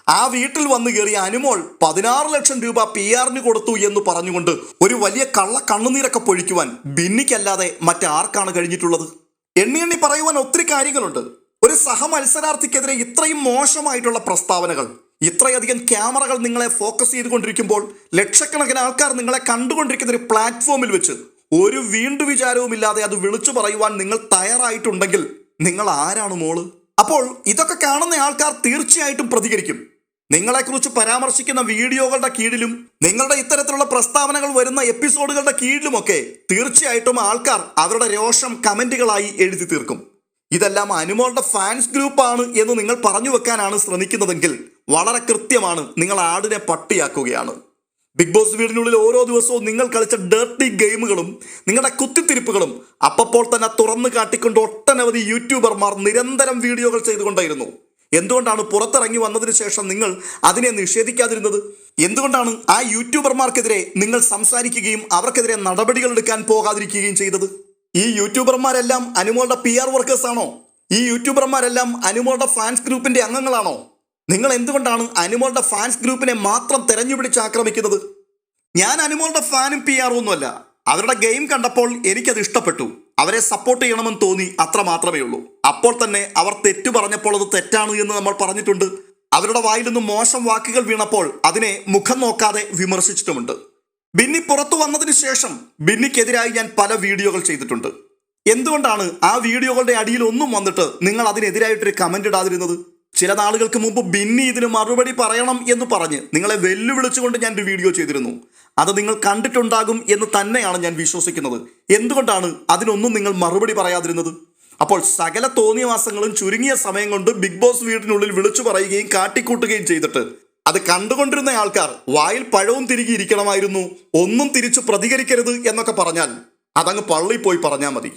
ആ വീട്ടിൽ വന്നു കയറിയ അനുമോൾ പതിനാറ് ലക്ഷം രൂപ പി ആറിന് കൊടുത്തു എന്ന് പറഞ്ഞുകൊണ്ട് ഒരു വലിയ കള്ള കണ്ണുനീരൊക്കെ പൊഴിക്കുവാൻ ബിന്നിക്കല്ലാതെ മറ്റാർക്കാണ് കഴിഞ്ഞിട്ടുള്ളത്? എണ്ണി എണ്ണി പറയുവാൻ ഒത്തിരി കാര്യങ്ങളുണ്ട്. ഒരു സഹമത്സരാർത്ഥിക്കെതിരെ ഇത്രയും മോശമായിട്ടുള്ള പ്രസ്താവനകൾ ഇത്രയധികം ക്യാമറകൾ നിങ്ങളെ ഫോക്കസ് ചെയ്തുകൊണ്ടിരിക്കുമ്പോൾ ലക്ഷക്കണക്കിന് ആൾക്കാർ നിങ്ങളെ കണ്ടുകൊണ്ടിരിക്കുന്ന ഒരു പ്ലാറ്റ്ഫോമിൽ വെച്ച് ഒരു വീണ്ടു വിചാരവുമില്ലാതെ അത് വിളിച്ചു പറയുവാൻ നിങ്ങൾ തയ്യാറായിട്ടുണ്ടെങ്കിൽ നിങ്ങൾ ആരാണ് മോൾ? അപ്പോൾ ഇതൊക്കെ കാണുന്ന ആൾക്കാർ തീർച്ചയായിട്ടും പ്രതികരിക്കും. നിങ്ങളെക്കുറിച്ച് പരാമർശിക്കുന്ന വീഡിയോകളുടെ കീഴിലും നിങ്ങളുടെ ഇത്തരത്തിലുള്ള പ്രസ്താവനകൾ വരുന്ന എപ്പിസോഡുകളുടെ കീഴിലുമൊക്കെ തീർച്ചയായിട്ടും ആൾക്കാർ അവരുടെ രോഷം കമന്റുകളായി എഴുതി തീർക്കും. ഇതെല്ലാം അനുമോളുടെ ഫാൻസ് ഗ്രൂപ്പാണ് എന്ന് നിങ്ങൾ പറഞ്ഞു വെക്കാനാണ് ശ്രമിക്കുന്നതെങ്കിൽ വളരെ കൃത്യമാണ്. നിങ്ങൾ ആടിനെ പട്ടിയാക്കുകയാണ്. ബിഗ് ബോസ് വീടിനുള്ളിൽ ഓരോ ദിവസവും നിങ്ങൾ കളിച്ച ഡേർട്ടി ഗെയിമുകളും നിങ്ങളുടെ കുത്തിത്തിരിപ്പുകളും അപ്പപ്പോൾ തന്നെ തുറന്നു കാട്ടിക്കൊണ്ട് ഒട്ടനവധി യൂട്യൂബർമാർ നിരന്തരം വീഡിയോകൾ ചെയ്തുകൊണ്ടായിരുന്നു. എന്തുകൊണ്ടാണ് പുറത്തിറങ്ങി വന്നതിന് ശേഷം നിങ്ങൾ അതിനെ നിഷേധിക്കാതിരുന്നത്? എന്തുകൊണ്ടാണ് ആ യൂട്യൂബർമാർക്കെതിരെ നിങ്ങൾ സംസാരിക്കുകയും അവർക്കെതിരെ നടപടികൾ എടുക്കാൻ പോകാതിരിക്കുകയും ചെയ്തത്? ഈ യൂട്യൂബർമാരെല്ലാം അനുമോളുടെ പി ആർ വർക്കേഴ്സ് ആണോ? ഈ യൂട്യൂബർമാരെല്ലാം അനുമോളുടെ ഫാൻസ് ഗ്രൂപ്പിന്റെ അംഗങ്ങളാണോ? നിങ്ങൾ എന്തുകൊണ്ടാണ് അനുമോളുടെ ഫാൻസ് ഗ്രൂപ്പിനെ മാത്രം തെരഞ്ഞുപിടിച്ച് ആക്രമിക്കുന്നത്? ഞാൻ അനുമോളുടെ ഫാനും പി ആർ ഒന്നുമല്ല. അവരുടെ ഗെയിം കണ്ടപ്പോൾ എനിക്കത് ഇഷ്ടപ്പെട്ടു. അവരെ സപ്പോർട്ട് ചെയ്യണമെന്ന് തോന്നി അത്ര മാത്രമേ ഉള്ളൂ. അപ്പോൾ തന്നെ അവർ തെറ്റു പറഞ്ഞപ്പോൾ അത് തെറ്റാണ് എന്ന് നമ്മൾ പറഞ്ഞിട്ടുണ്ട്. അവരുടെ വായിൽ നിന്നും മോശം വാക്കുകൾ വീണപ്പോൾ അതിനെ മുഖം നോക്കാതെ വിമർശിച്ചിട്ടുമുണ്ട്. ബിന്നി പുറത്തു വന്നതിന് ശേഷം ബിന്നിക്കെതിരായി ഞാൻ പല വീഡിയോകൾ ചെയ്തിട്ടുണ്ട്. എന്തുകൊണ്ടാണ് ആ വീഡിയോകളുടെ അടിയിൽ ഒന്നും വന്നിട്ട് നിങ്ങൾ അതിനെതിരായിട്ടൊരു കമന്റ് ഇടാതിരുന്നത്? ചില നാളുകൾക്ക് മുമ്പ് ബിന്നി ഇതിന് മറുപടി പറയണം എന്ന് പറഞ്ഞ് നിങ്ങളെ വെല്ലുവിളിച്ചുകൊണ്ട് ഞാൻ ഒരു വീഡിയോ ചെയ്തിരുന്നു. അത് നിങ്ങൾ കണ്ടിട്ടുണ്ടാകും എന്ന് തന്നെയാണ് ഞാൻ വിശ്വസിക്കുന്നത്. എന്തുകൊണ്ടാണ് അതിനൊന്നും നിങ്ങൾ മറുപടി പറയാതിരുന്നത്? അപ്പോൾ സകല തോന്നിയവാസങ്ങളും ചുരുങ്ങിയ സമയം കൊണ്ട് ബിഗ് ബോസ് വീടിനുള്ളിൽ വിളിച്ചു പറയുകയും കാട്ടിക്കൂട്ടുകയും ചെയ്തിട്ട്. അത് കണ്ടുകൊണ്ടിരുന്ന ആൾക്കാർ വായിൽ പഴവും തിരികെ ഇരിക്കണമായിരുന്നു. ഒന്നും തിരിച്ചു പ്രതികരിക്കരുത് എന്നൊക്കെ പറഞ്ഞാൽ അതങ്ങ് പള്ളിയിൽ പോയി പറഞ്ഞാൽ മതി.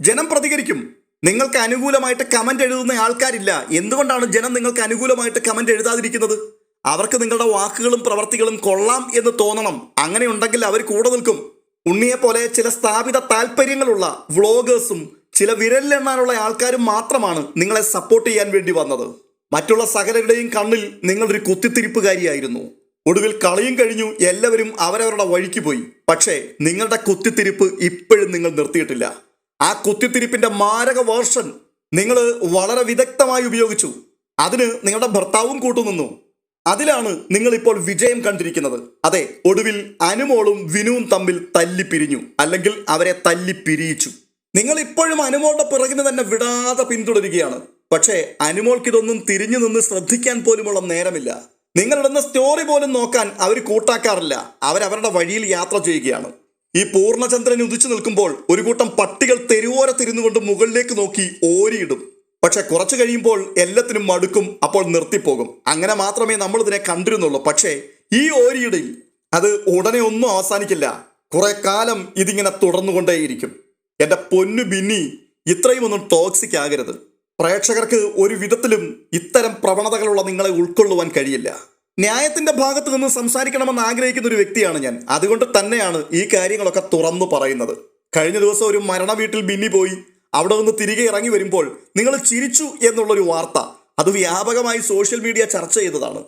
ജനം പ്രതികരിക്കും. നിങ്ങൾക്ക് അനുകൂലമായിട്ട് കമന്റ് എഴുതുന്ന ആൾക്കാരില്ല. എന്തുകൊണ്ടാണ് ജനം നിങ്ങൾക്ക് അനുകൂലമായിട്ട് കമന്റ് എഴുതാതിരിക്കുന്നത്? അവർക്ക് നിങ്ങളുടെ വാക്കുകളും പ്രവർത്തികളും കൊള്ളാം എന്ന് തോന്നണം. അങ്ങനെ ഉണ്ടെങ്കിൽ അവർ കൂടെ നിൽക്കും. ഉണ്ണിയെ പോലെ ചില സ്ഥാപിത താല്പര്യങ്ങളുള്ള വ്ളോഗേഴ്സും ചില വിരലിലെണ്ണാനുള്ള ആൾക്കാരും മാത്രമാണ് നിങ്ങളെ സപ്പോർട്ട് ചെയ്യാൻ വേണ്ടി വന്നത്. മറ്റുള്ള സകലരുടെയും കണ്ണിൽ നിങ്ങളൊരു കുത്തിത്തിരിപ്പുകാരിയായിരുന്നു. ഒടുവിൽ കളിയും കഴിഞ്ഞു. എല്ലാവരും അവരവരുടെ വഴിക്ക് പോയി. പക്ഷേ നിങ്ങളുടെ കുത്തിത്തിരിപ്പ് ഇപ്പോഴും നിങ്ങൾ നിർത്തിയിട്ടില്ല. ആ കുത്തിത്തിരിപ്പിന്റെ മാരക വേർഷൻ നിങ്ങൾ വളരെ വിദഗ്ധമായി ഉപയോഗിച്ചു. അതിന് നിങ്ങളുടെ ഭർത്താവും കൂട്ടുനിന്നു. അതിലാണ് നിങ്ങൾ ഇപ്പോൾ വിജയം കണ്ടിരിക്കുന്നത്. അതെ ഒടുവിൽ അനുമോളും വിനുവും തമ്മിൽ തല്ലി പിരിഞ്ഞു അല്ലെങ്കിൽ അവരെ തല്ലി തല്ലിപ്പിരിയിച്ചു. നിങ്ങൾ ഇപ്പോഴും അനുമോളുടെ പിറകിന് തന്നെ വിടാതെ പിന്തുടരുകയാണ്. പക്ഷേ അനുമോൾക്ക് ഇതൊന്നും തിരിഞ്ഞു നിന്ന് ശ്രദ്ധിക്കാൻ പോലുമുള്ള നേരമില്ല. നിങ്ങളിടുന്ന സ്റ്റോറി പോലും നോക്കാൻ അവർ കൂട്ടാക്കാറില്ല. അവരവരുടെ വഴിയിൽ യാത്ര ചെയ്യുകയാണ്. ഈ പൂർണചന്ദ്രൻ ഉദിച്ചു നിൽക്കുമ്പോൾ ഒരു കൂട്ടം പട്ടികൾ തെരുവോര തിരുന്നുകൊണ്ട് മുകളിലേക്ക് നോക്കി ഓരിയിടും. പക്ഷെ കുറച്ചു കഴിയുമ്പോൾ എല്ലാത്തിനും മടുക്കും അപ്പോൾ നിർത്തിപ്പോകും. അങ്ങനെ മാത്രമേ നമ്മൾ ഇതിനെ കണ്ടിരുന്നുള്ളൂ. പക്ഷേ ഈ ഓരിയിടയിൽ അത് ഉടനെ ഒന്നും അവസാനിക്കില്ല. കുറെ കാലം ഇതിങ്ങനെ തുടർന്നുകൊണ്ടേയിരിക്കും. എന്റെ പൊന്നു ബിന്നി ഇത്രയും ഒന്നും ടോക്സിക് ആകരുത്. പ്രേക്ഷകർക്ക് ഒരു വിധത്തിലും ഇത്തരം പ്രവണതകളുള്ള നിങ്ങളെ ഉൾക്കൊള്ളുവാൻ കഴിയില്ല. ന്യായത്തിന്റെ ഭാഗത്ത് നിന്ന് സംസാരിക്കണമെന്ന് ആഗ്രഹിക്കുന്ന ഒരു വ്യക്തിയാണ് ഞാൻ. അതുകൊണ്ട് തന്നെയാണ് ഈ കാര്യങ്ങളൊക്കെ തുറന്നു പറയുന്നത്. കഴിഞ്ഞ ദിവസം ഒരു മരണ വീട്ടിൽ ബിന്നി പോയി. അവിടെ നിന്ന് തിരികെ ഇറങ്ങി വരുമ്പോൾ നിങ്ങൾ ചിരിച്ചു എന്നുള്ളൊരു വാർത്ത. അത് വ്യാപകമായി സോഷ്യൽ മീഡിയ ചർച്ച ചെയ്തതാണ്.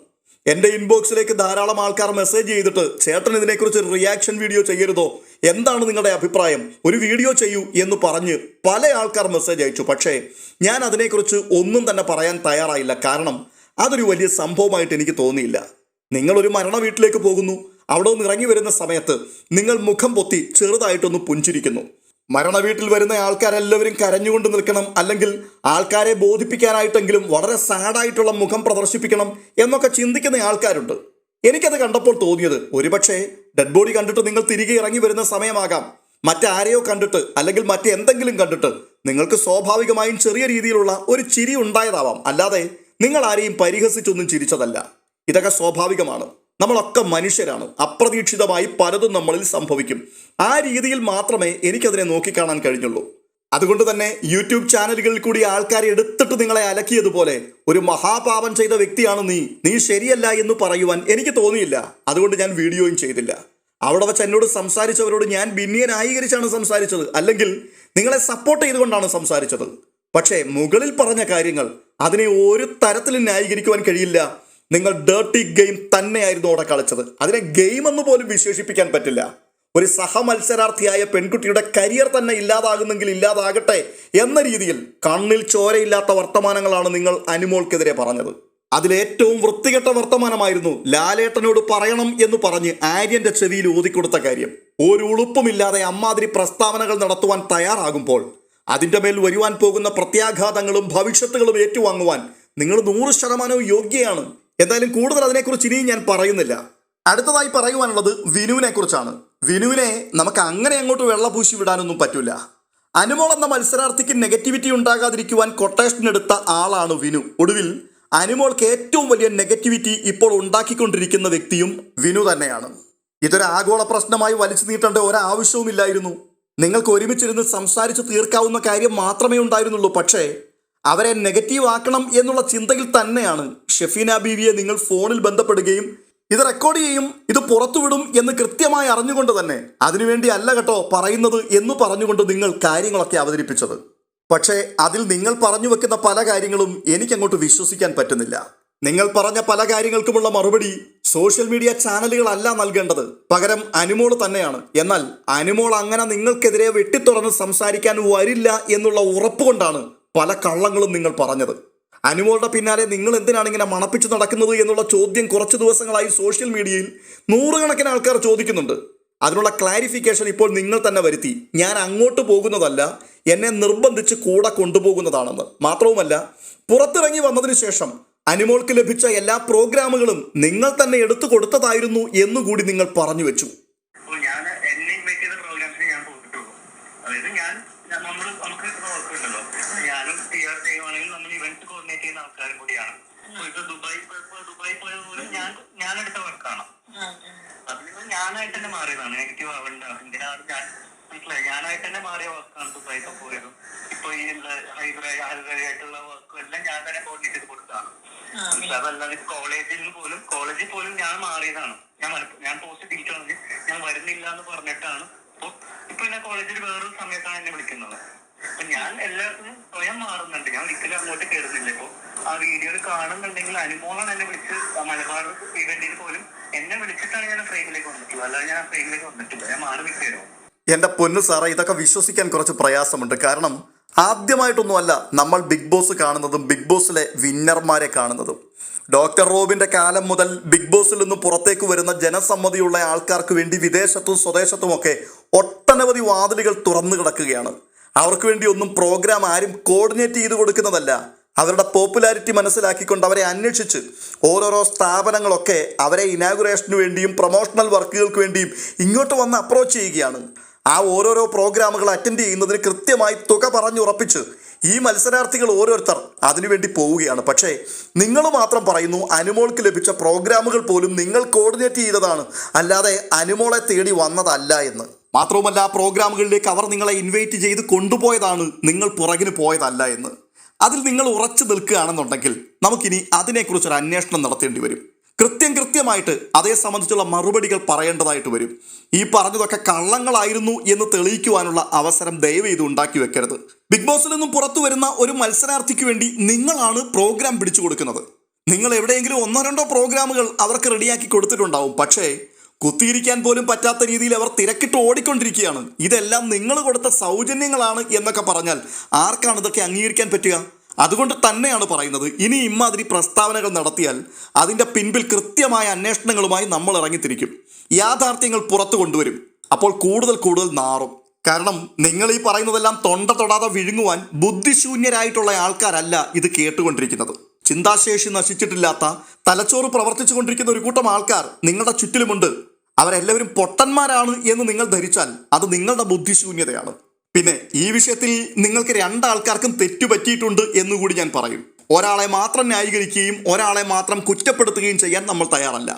എന്റെ ഇൻബോക്സിലേക്ക് ധാരാളം ആൾക്കാർ മെസ്സേജ് ചെയ്തിട്ട് ചേട്ടൻ ഇതിനെക്കുറിച്ച് റിയാക്ഷൻ വീഡിയോ ചെയ്യരുതോ? എന്താണ് നിങ്ങളുടെ അഭിപ്രായം? ഒരു വീഡിയോ ചെയ്യൂ എന്ന് പറഞ്ഞ് പല ആൾക്കാർ മെസ്സേജ് അയച്ചു. പക്ഷേ ഞാൻ അതിനെക്കുറിച്ച് ഒന്നും തന്നെ പറയാൻ തയ്യാറായില്ല. കാരണം അതൊരു വലിയ സംഭവമായിട്ട് എനിക്ക് തോന്നിയില്ല. നിങ്ങളൊരു മരണ വീട്ടിലേക്ക് പോകുന്നു. അവിടെ നിന്ന് ഇറങ്ങി വരുന്ന സമയത്ത് നിങ്ങൾ മുഖം പൊത്തി ചെറുതായിട്ടൊന്ന് പുഞ്ചിരിക്കുന്നു. മരണ വീട്ടിൽ വരുന്ന ആൾക്കാരെല്ലാവരും കരഞ്ഞുകൊണ്ട് നിൽക്കണം. അല്ലെങ്കിൽ ആൾക്കാരെ ബോധിപ്പിക്കാനായിട്ടെങ്കിലും വളരെ സാഡായിട്ടുള്ള മുഖം പ്രദർശിപ്പിക്കണം എന്നൊക്കെ ചിന്തിക്കുന്ന ആൾക്കാരുണ്ട്. എനിക്കത് കണ്ടപ്പോൾ തോന്നിയത് ഒരുപക്ഷെ ഡെഡ് ബോഡി കണ്ടിട്ട് നിങ്ങൾ തിരികെ ഇറങ്ങി വരുന്ന സമയമാകാം. മറ്റാരെയോ കണ്ടിട്ട് അല്ലെങ്കിൽ മറ്റെന്തെങ്കിലും കണ്ടിട്ട് നിങ്ങൾക്ക് സ്വാഭാവികമായും ചെറിയ രീതിയിലുള്ള ഒരു ചിരി ഉണ്ടായതാവാം. അല്ലാതെ നിങ്ങൾ ആരെയും പരിഹസിച്ചൊന്നും ചിരിച്ചതല്ല. ഇതൊക്കെ സ്വാഭാവികമാണ്. നമ്മളൊക്കെ മനുഷ്യരാണ്. അപ്രതീക്ഷിതമായി പലതും നമ്മളിൽ സംഭവിക്കും. ആ രീതിയിൽ മാത്രമേ എനിക്കതിനെ നോക്കിക്കാണാൻ കഴിഞ്ഞുള്ളൂ. അതുകൊണ്ട് തന്നെ യൂട്യൂബ് ചാനലുകളിൽ കൂടി ആൾക്കാരെ എടുത്തിട്ട് നിങ്ങളെ അലക്കിയതുപോലെ ഒരു മഹാപാപം ചെയ്ത വ്യക്തിയാണ് നീ. നീ ശരിയല്ല എന്ന് പറയുവാൻ എനിക്ക് തോന്നിയില്ല. അതുകൊണ്ട് ഞാൻ വീഡിയോയും ചെയ്തില്ല. അവിടെ വെച്ച് എന്നോട് സംസാരിച്ചവരോട് ഞാൻ ഭിന്നിയനായീകരിച്ചാണ് സംസാരിച്ചത്. അല്ലെങ്കിൽ നിങ്ങളെ സപ്പോർട്ട് ചെയ്തുകൊണ്ടാണ് സംസാരിച്ചത്. പക്ഷേ മുകളിൽ പറഞ്ഞ കാര്യങ്ങൾ അതിനെ ഒരു തരത്തിലും ന്യായീകരിക്കുവാൻ കഴിയില്ല. നിങ്ങൾ ഡേർട്ടി ഗെയിം തന്നെയായിരുന്നു അവിടെ കളിച്ചത്. അതിനെ ഗെയിം എന്ന് പോലും വിശേഷിപ്പിക്കാൻ പറ്റില്ല. ഒരു സഹമത്സരാർത്ഥിയായ പെൺകുട്ടിയുടെ കരിയർ തന്നെ ഇല്ലാതാകുന്നെങ്കിൽ ഇല്ലാതാകട്ടെ എന്ന രീതിയിൽ കണ്ണിൽ ചോരയില്ലാത്ത വർത്തമാനങ്ങളാണ് നിങ്ങൾ അനുമോൾക്കെതിരെ പറഞ്ഞത്. അതിലേറ്റവും വൃത്തികെട്ട വർത്തമാനമായിരുന്നു ലാലേട്ടനോട് പറയണം എന്ന് പറഞ്ഞ് ആര്യന്റെ ചെവിയിൽ ഊതിക്കൊടുത്ത കാര്യം. ഒരു ഉളുപ്പുമില്ലാതെ അമ്മാതിരി പ്രസ്താവനകൾ നടത്തുവാൻ തയ്യാറാകുമ്പോൾ അതിന്റെ മേൽ വരുവാൻ പോകുന്ന പ്രത്യാഘാതങ്ങളും ഭവിഷ്യത്തുകളും ഏറ്റുവാങ്ങുവാൻ നിങ്ങൾ നൂറ് ശതമാനവും യോഗ്യയാണ്. എന്തായാലും കൂടുതൽ അതിനെക്കുറിച്ച് ഇനിയും ഞാൻ പറയുന്നില്ല. അടുത്തതായി പറയുവാനുള്ളത് വിനുവിനെ കുറിച്ചാണ്. വിനുവിനെ നമുക്ക് അങ്ങനെ അങ്ങോട്ട് വെള്ളപൂശി വിടാനൊന്നും പറ്റില്ല അനുമോൾ എന്ന മത്സരാർത്ഥിക്ക് നെഗറ്റിവിറ്റി ഉണ്ടാകാതിരിക്കുവാൻ കൊട്ടേഷൻ എടുത്ത ആളാണ് വിനു. ഒടുവിൽ അനുമോൾക്ക് ഏറ്റവും വലിയ നെഗറ്റിവിറ്റി ഇപ്പോൾ ഉണ്ടാക്കിക്കൊണ്ടിരിക്കുന്ന വ്യക്തിയും വിനു തന്നെയാണ്. ഇതൊരു ആഗോള പ്രശ്നമായി വലിച്ചു നീട്ടേണ്ട ഒരാവശ്യവുമില്ലായിരുന്നു. നിങ്ങൾക്ക് ഒരുമിച്ചിരുന്ന് സംസാരിച്ച് തീർക്കാവുന്ന കാര്യം മാത്രമേ ഉണ്ടായിരുന്നുള്ളൂ. പക്ഷേ അവരെ നെഗറ്റീവ് ആക്കണം എന്നുള്ള ചിന്തയിൽ തന്നെയാണ് ഷെഫീന ബീവിയെ നിങ്ങൾ ഫോണിൽ ബന്ധപ്പെടുകയും ഇത് റെക്കോർഡ് ചെയ്യും ഇത് പുറത്തുവിടും എന്ന് കൃത്യമായി അറിഞ്ഞുകൊണ്ട് തന്നെ അതിനുവേണ്ടി അല്ല കേട്ടോ പറയുന്നത് എന്ന് പറഞ്ഞുകൊണ്ട് നിങ്ങൾ കാര്യങ്ങളൊക്കെ അവതരിപ്പിച്ചത്. പക്ഷേ അതിൽ നിങ്ങൾ പറഞ്ഞു വെക്കുന്ന പല കാര്യങ്ങളും എനിക്കങ്ങോട്ട് വിശ്വസിക്കാൻ പറ്റുന്നില്ല. നിങ്ങൾ പറഞ്ഞ പല കാര്യങ്ങൾക്കുമുള്ള മറുപടി സോഷ്യൽ മീഡിയ ചാനലുകളല്ല നൽകേണ്ടത്. പകരം അനുമോൾ തന്നെയാണ്. എന്നാൽ അനുമോൾ അങ്ങനെ നിങ്ങൾക്കെതിരെ വെട്ടിത്തുറന്ന് സംസാരിക്കാൻ വരില്ല എന്നുള്ള ഉറപ്പുകൊണ്ടാണ് പല കള്ളങ്ങളും നിങ്ങൾ പറഞ്ഞത്. അനുമോളുടെ പിന്നാലെ നിങ്ങൾ എന്തിനാണ് ഇങ്ങനെ മണപ്പിച്ചു നടക്കുന്നത് എന്നുള്ള ചോദ്യം കുറച്ച് ദിവസങ്ങളായി സോഷ്യൽ മീഡിയയിൽ നൂറുകണക്കിന് ആൾക്കാർ ചോദിക്കുന്നുണ്ട്. അതിനുള്ള ക്ലാരിഫിക്കേഷൻ ഇപ്പോൾ നിങ്ങൾ തന്നെ വരുത്തി. ഞാൻ അങ്ങോട്ട് പോകുന്നതല്ല എന്നെ നിർബന്ധിച്ച് കൂടെ കൊണ്ടുപോകുന്നതാണെന്ന്. മാത്രവുമല്ല പുറത്തിറങ്ങി വന്നതിന് ശേഷം അനുമോൾക്ക് ലഭിച്ച എല്ലാ പ്രോഗ്രാമുകളും നിങ്ങൾ തന്നെ എടുത്തു കൊടുത്തതായിരുന്നു എന്നുകൂടി നിങ്ങൾ പറഞ്ഞു വെച്ചു. ഞാനായിട്ട് തന്നെ മാറിയ വർക്കാണ് ദുബായിക്ക് പോയത്. ഇപ്പൊ ഈ ഹൈദരായി ആയിട്ടുള്ള വർക്കും എല്ലാം ഞാൻ തന്നെ കോർഡിനേറ്റ് ചെയ്ത് മനസ്സിലായി? അതല്ലാതെ കോളേജിൽ നിന്ന് പോലും കോളേജിൽ പോലും ഞാൻ മാറിയതാണ്. ഞാൻ ഞാൻ പോസ്റ്റ് തിരിച്ചാണെങ്കിൽ ഞാൻ വരുന്നില്ല എന്ന് പറഞ്ഞിട്ടാണ്. അപ്പൊ ഇപ്പൊ എന്നെ കോളേജിൽ വേറൊരു സമയത്താണ് എന്നെ വിളിക്കുന്നത്. അപ്പൊ ഞാൻ എല്ലാവർക്കും സ്വയം മാറുന്നുണ്ട്. ഞാൻ ഒരിക്കലും അങ്ങോട്ട് കയറുന്നില്ല ഇപ്പൊ ആ വീഡിയോയിൽ കാണുന്നുണ്ടെങ്കിൽ അനുമോളാണ് എന്നെ വിളിച്ച് മലബാർ ഇവന്റിൽ പോലും എന്നെ വിളിച്ചിട്ടാണ് ഞാൻ ഫ്രെയിമിലേക്ക് വന്നിട്ടുള്ളത്. അല്ലാതെ ഞാൻ ഫ്രെയിമിലേക്ക് വന്നിട്ടില്ല. ഞാൻ മാറി വിട്ടു എന്റെ പൊന്നു സാറേ ഇതൊക്കെ വിശ്വസിക്കാൻ കുറച്ച് പ്രയാസമുണ്ട്. കാരണം ആദ്യമായിട്ടൊന്നുമല്ല നമ്മൾ ബിഗ് ബോസ് കാണുന്നതും ബിഗ് ബോസിലെ വിന്നർമാരെ കാണുന്നതും. ഡോക്ടർ റോബിന്റെ കാലം മുതൽ ബിഗ് ബോസിൽ നിന്ന് പുറത്തേക്ക് വരുന്ന ജനസമ്മതിയുള്ള ആൾക്കാർക്ക് വേണ്ടി വിദേശത്തും സ്വദേശത്തുമൊക്കെ ഒട്ടനവധി വാതിലുകൾ തുറന്നു കിടക്കുകയാണ്. അവർക്ക് വേണ്ടി ഒന്നും പ്രോഗ്രാം ആരും കോർഡിനേറ്റ് ചെയ്ത് കൊടുക്കുന്നതല്ല. അവരുടെ പോപ്പുലാരിറ്റി മനസ്സിലാക്കിക്കൊണ്ട് അവരെ അന്വേഷിച്ച് ഓരോരോ സ്ഥാപനങ്ങളൊക്കെ അവരെ ഇനാഗുറേഷന് വേണ്ടിയും പ്രൊമോഷണൽ വർക്കുകൾക്ക് വേണ്ടിയും ഇങ്ങോട്ട് വന്ന് അപ്രോച്ച് ചെയ്യുകയാണ്. ആ ഓരോരോ പ്രോഗ്രാമുകൾ അറ്റൻഡ് ചെയ്യുന്നതിന് കൃത്യമായി തുക പറഞ്ഞു പറഞ്ഞുറപ്പിച്ച് ഈ മത്സരാർത്ഥികൾ ഓരോരുത്തർ അതിനുവേണ്ടി പോവുകയാണ്. പക്ഷേ നിങ്ങൾ മാത്രം പറയുന്നു അനുമോൾക്ക് ലഭിച്ച പ്രോഗ്രാമുകൾ പോലും നിങ്ങൾ കോർഡിനേറ്റ് ചെയ്തതാണ്. അല്ലാതെ അനുമോളെ തേടി വന്നതല്ല എന്ന്. മാത്രവുമല്ല ആ പ്രോഗ്രാമുകളിലേക്ക് അവർ നിങ്ങളെ ഇൻവൈറ്റ് ചെയ്ത് കൊണ്ടുപോയതാണ് നിങ്ങൾ പുറകിന് പോയതല്ല എന്ന്. അതിൽ നിങ്ങൾ ഉറച്ചു നിൽക്കുകയാണെന്നുണ്ടെങ്കിൽ നമുക്കിനി അതിനെക്കുറിച്ചൊരു അന്വേഷണം നടത്തേണ്ടി വരും. കൃത്യം കൃത്യമായിട്ട് അതേ സംബന്ധിച്ചുള്ള മറുപടികൾ പറയേണ്ടതായിട്ട് വരും. ഈ പറഞ്ഞതൊക്കെ കള്ളങ്ങളായിരുന്നു എന്ന് തെളിയിക്കുവാനുള്ള അവസരം ദയവ് ഇത് ഉണ്ടാക്കി വെക്കരുത്. ബിഗ് ബോസിൽ നിന്നും പുറത്തു വരുന്ന ഒരു മത്സരാർത്ഥിക്ക് വേണ്ടി നിങ്ങളാണ് പ്രോഗ്രാം പിടിച്ചു കൊടുക്കുന്നത്. നിങ്ങൾ എവിടെയെങ്കിലും ഒന്നോ രണ്ടോ പ്രോഗ്രാമുകൾ അവർക്ക് റെഡിയാക്കി കൊടുത്തിട്ടുണ്ടാവും. പക്ഷേ കുത്തിയിരിക്കാൻ പോലും പറ്റാത്ത രീതിയിൽ അവർ തിരക്കിട്ട് ഓടിക്കൊണ്ടിരിക്കുകയാണ്. ഇതെല്ലാം നിങ്ങൾ കൊടുത്ത സൗജന്യങ്ങളാണ് എന്നൊക്കെ പറഞ്ഞാൽ ആർക്കാണ് ഇതൊക്കെ അംഗീകരിക്കാൻ പറ്റുക? അതുകൊണ്ട് തന്നെയാണ് പറയുന്നത് ഇനി ഇമാതിരി പ്രസ്താവനകൾ നടത്തിയാൽ അതിന്റെ പിൻപിൽ കൃത്യമായ അന്വേഷണങ്ങളുമായി നമ്മൾ ഇറങ്ങിത്തിരിക്കും. യാഥാർത്ഥ്യങ്ങൾ പുറത്തു കൊണ്ടുവരും. അപ്പോൾ കൂടുതൽ കൂടുതൽ നാറും. കാരണം നിങ്ങൾ ഈ പറയുന്നതെല്ലാം തൊണ്ട തൊടാതെ വിഴുങ്ങുവാൻ ബുദ്ധിശൂന്യരായിട്ടുള്ള ആൾക്കാരല്ല ഇത് കേട്ടുകൊണ്ടിരിക്കുന്നത്. ചിന്താശേഷി നശിച്ചിട്ടില്ലാത്ത തലച്ചോറ് പ്രവർത്തിച്ചു കൊണ്ടിരിക്കുന്ന ഒരു കൂട്ടം ആൾക്കാർ നിങ്ങളുടെ ചുറ്റിലുമുണ്ട്. അവരെല്ലാവരും പൊട്ടന്മാരാണ് എന്ന് നിങ്ങൾ ധരിച്ചാൽ അത് നിങ്ങളുടെ ബുദ്ധിശൂന്യതയാണ്. പിന്നെ ഈ വിഷയത്തിൽ നിങ്ങൾക്ക് രണ്ടാൾക്കാർക്കും തെറ്റുപറ്റിയിട്ടുണ്ട് എന്നുകൂടി ഞാൻ പറയും. ഒരാളെ മാത്രം ന്യായീകരിക്കുകയും ഒരാളെ മാത്രം കുറ്റപ്പെടുത്തുകയും ചെയ്യാൻ നമ്മൾ തയ്യാറല്ല.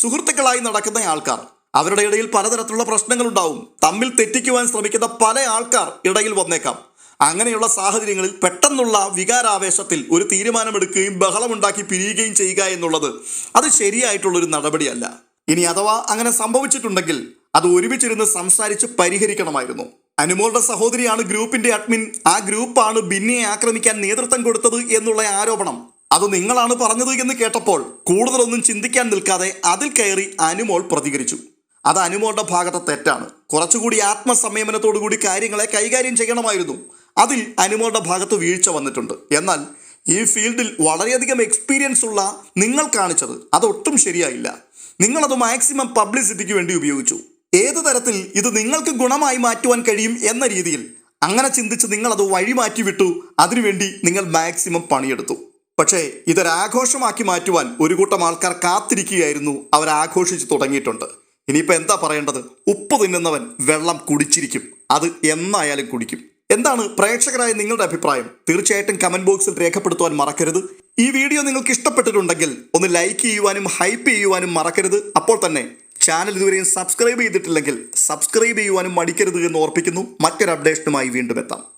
സുഹൃത്തുക്കളായി നടക്കുന്ന ആൾക്കാർ അവരുടെ ഇടയിൽ പലതരത്തിലുള്ള പ്രശ്നങ്ങൾ ഉണ്ടാവും തമ്മിൽ തെറ്റിക്കുവാൻ ശ്രമിക്കുന്ന പല ആൾക്കാർ ഇടയിൽ വന്നേക്കാം. അങ്ങനെയുള്ള സാഹചര്യങ്ങളിൽ പെട്ടെന്നുള്ള വികാരാവേശത്തിൽ ഒരു തീരുമാനമെടുക്കുകയും ബഹളമുണ്ടാക്കി പിരിയുകയും ചെയ്യുക എന്നുള്ളത് അത് ശരിയായിട്ടുള്ളൊരു നടപടിയല്ല. ഇനി അഥവാ അങ്ങനെ സംഭവിച്ചിട്ടുണ്ടെങ്കിൽ അത് ഒരുമിച്ചിരുന്ന് സംസാരിച്ച് പരിഹരിക്കണമായിരുന്നു. അനുമോളുടെ സഹോദരിയാണ് ഗ്രൂപ്പിന്റെ അഡ്മിൻ. ആ ഗ്രൂപ്പാണ് ബിന്നിയെ ആക്രമിക്കാൻ നേതൃത്വം കൊടുത്തത് എന്നുള്ള ആരോപണം. അത് നിങ്ങളാണ് പറഞ്ഞത് എന്ന് കേട്ടപ്പോൾ കൂടുതലൊന്നും ചിന്തിക്കാൻ നിൽക്കാതെ അതിൽ കയറി അനുമോൾ പ്രതികരിച്ചു. അത് അനുമോളുടെ ഭാഗത്തെ തെറ്റാണ്. കുറച്ചുകൂടി ആത്മസംയമനത്തോടുകൂടി കാര്യങ്ങളെ കൈകാര്യം ചെയ്യണമായിരുന്നു. അതിൽ അനുമോളുടെ ഭാഗത്ത് വീഴ്ച വന്നിട്ടുണ്ട്. എന്നാൽ ഈ ഫീൽഡിൽ വളരെയധികം എക്സ്പീരിയൻസ് ഉള്ള നിങ്ങൾ കാണിച്ചത് അതൊട്ടും ശരിയായില്ല. നിങ്ങളത് മാക്സിമം പബ്ലിസിറ്റിക്ക് വേണ്ടി ഉപയോഗിച്ചു. ഏത് തരത്തിൽ ഇത് നിങ്ങൾക്ക് ഗുണമായി മാറ്റുവാൻ കഴിയും എന്ന രീതിയിൽ. അങ്ങനെ ചിന്തിച്ച് നിങ്ങൾ അത് വഴിമാറ്റി വിട്ടു അതിനുവേണ്ടി നിങ്ങൾ മാക്സിമം പണിയെടുത്തു. പക്ഷേ ഇതൊരാഘോഷമാക്കി മാറ്റുവാൻ ഒരു കൂട്ടം ആൾക്കാർ കാത്തിരിക്കുകയായിരുന്നു. അവർ ആഘോഷിച്ച് തുടങ്ങിയിട്ടുണ്ട്. ഇനിയിപ്പോൾ എന്താ പറയേണ്ടത്? ഉപ്പ് തിന്നുന്നവൻ വെള്ളം കുടിച്ചിരിക്കും. അത് എന്നായാലും കുടിക്കും. എന്താണ് പ്രേക്ഷകരായ നിങ്ങളുടെ അഭിപ്രായം? തീർച്ചയായിട്ടും കമന്റ് ബോക്സിൽ രേഖപ്പെടുത്തുവാൻ മറക്കരുത്. ഈ വീഡിയോ നിങ്ങൾക്ക് ഇഷ്ടപ്പെട്ടിട്ടുണ്ടെങ്കിൽ ഒന്ന് ലൈക്ക് ചെയ്യുവാനും ഹൈപ്പ് ചെയ്യുവാനും മറക്കരുത്. അപ്പോൾ തന്നെ ചാനൽ ഇതുവരെയും സബ്സ്ക്രൈബ് ചെയ്തിട്ടില്ലെങ്കിൽ സബ്സ്ക്രൈബ് ചെയ്യുവാനും മടിക്കരുത് എന്ന് ഓർപ്പിക്കുന്നു. മറ്റൊരു അപ്ഡേഷനുമായി വീണ്ടും എത്താം.